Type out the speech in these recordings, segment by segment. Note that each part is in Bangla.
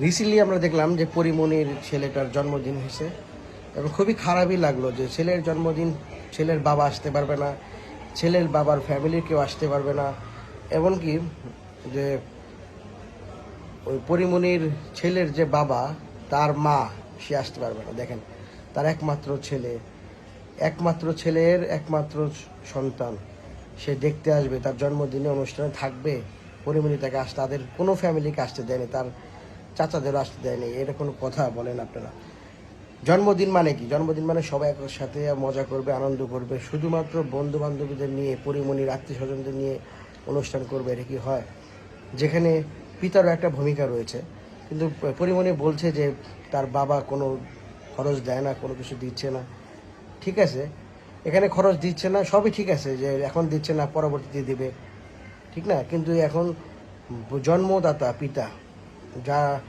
রিসেন্টলি আমরা দেখলাম যে পরিমণির ছেলেটার জন্মদিন হয়েছে এবং খুবই খারাপই লাগল যে ছেলের জন্মদিন, ছেলের বাবা আসতে পারবে না, ছেলের বাবার ফ্যামিলির কেউ আসতে পারবে না। এমনকি যে ওই পরিমণির ছেলের যে বাবা, তার মা, সে আসতে পারবে না। দেখেন, তার একমাত্র ছেলে, একমাত্র ছেলের একমাত্র সন্তান। সে দেখতে আসবে, তার জন্মদিনে অনুষ্ঠানে থাকবে পরিমণি তাকে আসতে তাদের কোনো ফ্যামিলিকে আসতে দেয়নি। তার চাচাদেরও আসতে দেয়নি এটা কোনো কথা বলেন আপনারা। জন্মদিন মানে কি? জন্মদিন মানে সবাই একসাথে সাথে মজা করবে, আনন্দ করবে, শুধুমাত্র বন্ধু বান্ধবীদের নিয়ে, পরিমণির আত্মীয় স্বজনদের নিয়ে অনুষ্ঠান করবে, এটা কি হয়? যেখানে পিতারও একটা ভূমিকা রয়েছে। কিন্তু পরিমণি বলছে যে তার বাবা কোনো খরচ দেয় না, কোনো কিছু দিচ্ছে না। ঠিক আছে? এখানে খরচ দিচ্ছে না, সবই ঠিক আছে যে এখন দিচ্ছে না, পরবর্তীতে দিবে। ঠিক না? কিন্তু এখন জন্মদাতা, পিতা যা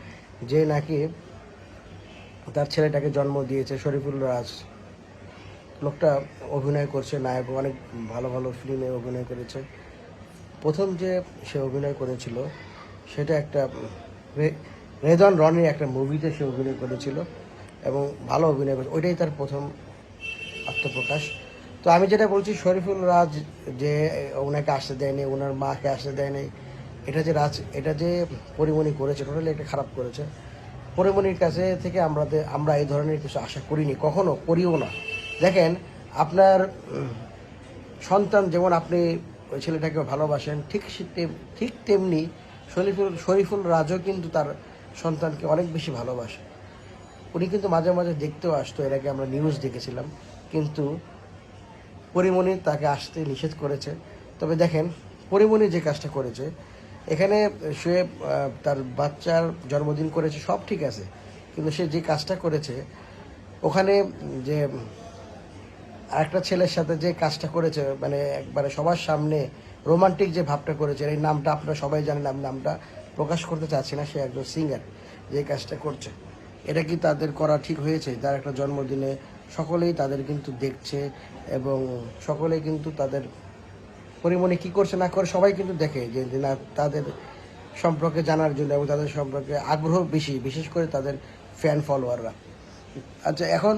যে নাকি তার ছেলেটাকে জন্ম দিয়েছে, শরীফুল রাজ। লোকটা অভিনয় করছে, নায়ক, অনেক ভালো ভালো ফিল্মে অভিনয় করেছে। প্রথম যে সে অভিনয় করেছিল, সেটা একটা রেদন রনির একটা মুভিতে সে অভিনয় করেছিল এবং ভালো অভিনয় করেছে। ওইটাই তার প্রথম আত্মপ্রকাশ। তো আমি যেটা বলছি, শরীফুল রাজ যে ওনাকে আসতে দেয়নি, ওনার মাকে আসতে দেয়নি এটা যে রাজ, এটা যে পরিমণি করেছে টোটালি এটা খারাপ করেছে। পরিমণির কাছে থেকে আমরা আমরা এই ধরনের কিছু আশা করিনি, কখনো করিও না। দেখেন, আপনার, সন্তান যেমন আপনি ওই ছেলেটাকে ভালোবাসেন, ঠিক ঠিক তেমনি শরীফুল শরীফুল রাজও কিন্তু তার সন্তানকে অনেক বেশি ভালোবাসে। উনি কিন্তু মাঝে মাঝে দেখতেও আসতো, এর আগে আমরা নিউজ দেখেছিলাম। কিন্তু পরিমণি তাকে আসতে নিষেধ করেছে। তবে দেখেন, পরিমণি যে কাজটা করেছে এখানে সে তার বাচ্চার জন্মদিন করেছে, সব ঠিক আছে। কিন্তু সে যে কাজটা করেছে, ওখানে যে আরেকটা ছেলের সাথে যে কাজটা করেছে মানে একবারে সবার সামনে রোমান্টিক যে ভাবটা করেছে, এই নামটা আপনারা সবাই জানেন, আমি নামটা প্রকাশ করতে চাচ্ছি না, সে একজন সিঙ্গার যে কাজটা করছে। এটা কি তাদের করা ঠিক হয়েছে? তার একটা জন্মদিনে সকলেই তাদের কিন্তু দেখছে এবং সকলেই কিন্তু তাদের পরিমণি কি করছে না করে সবাই কিন্তু দেখে যে না, তাদের সম্পর্কে জানার জন্য এবং তাদের সম্পর্কে আগ্রহ বেশি, বিশেষ করে তাদের ফ্যান ফলোয়াররা আচ্ছা এখন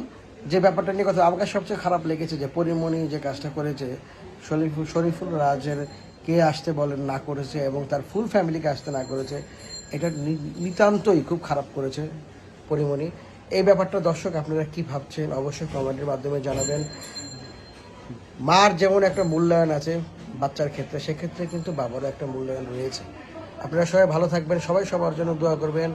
যে ব্যাপারটা নিয়ে কথা, আমাকে সবচেয়ে খারাপ লেগেছে যে পরিমণি যে কাজটা করেছে, শরীফুল শরীফুল রাজের কে আসতে বলেন না করেছে এবং তার ফুল ফ্যামিলিকে আসতে না করেছে, এটা নিতান্তই খুব খারাপ করেছে পরিমণি। এই ব্যাপারটা দর্শক আপনারা কি ভাবছেন, অবশ্যই কমেন্টের মাধ্যমে জানাবেন। মার যেমন একটা মূল্যায়ন আছে বাচ্চার ক্ষেত্রে, সেক্ষেত্রে কিন্তু বাবারও একটা মূল্যায়ন রয়েছে। আপনারা সবাই ভালো থাকবেন, সবাই সবার জন্য দোয়া করবেন।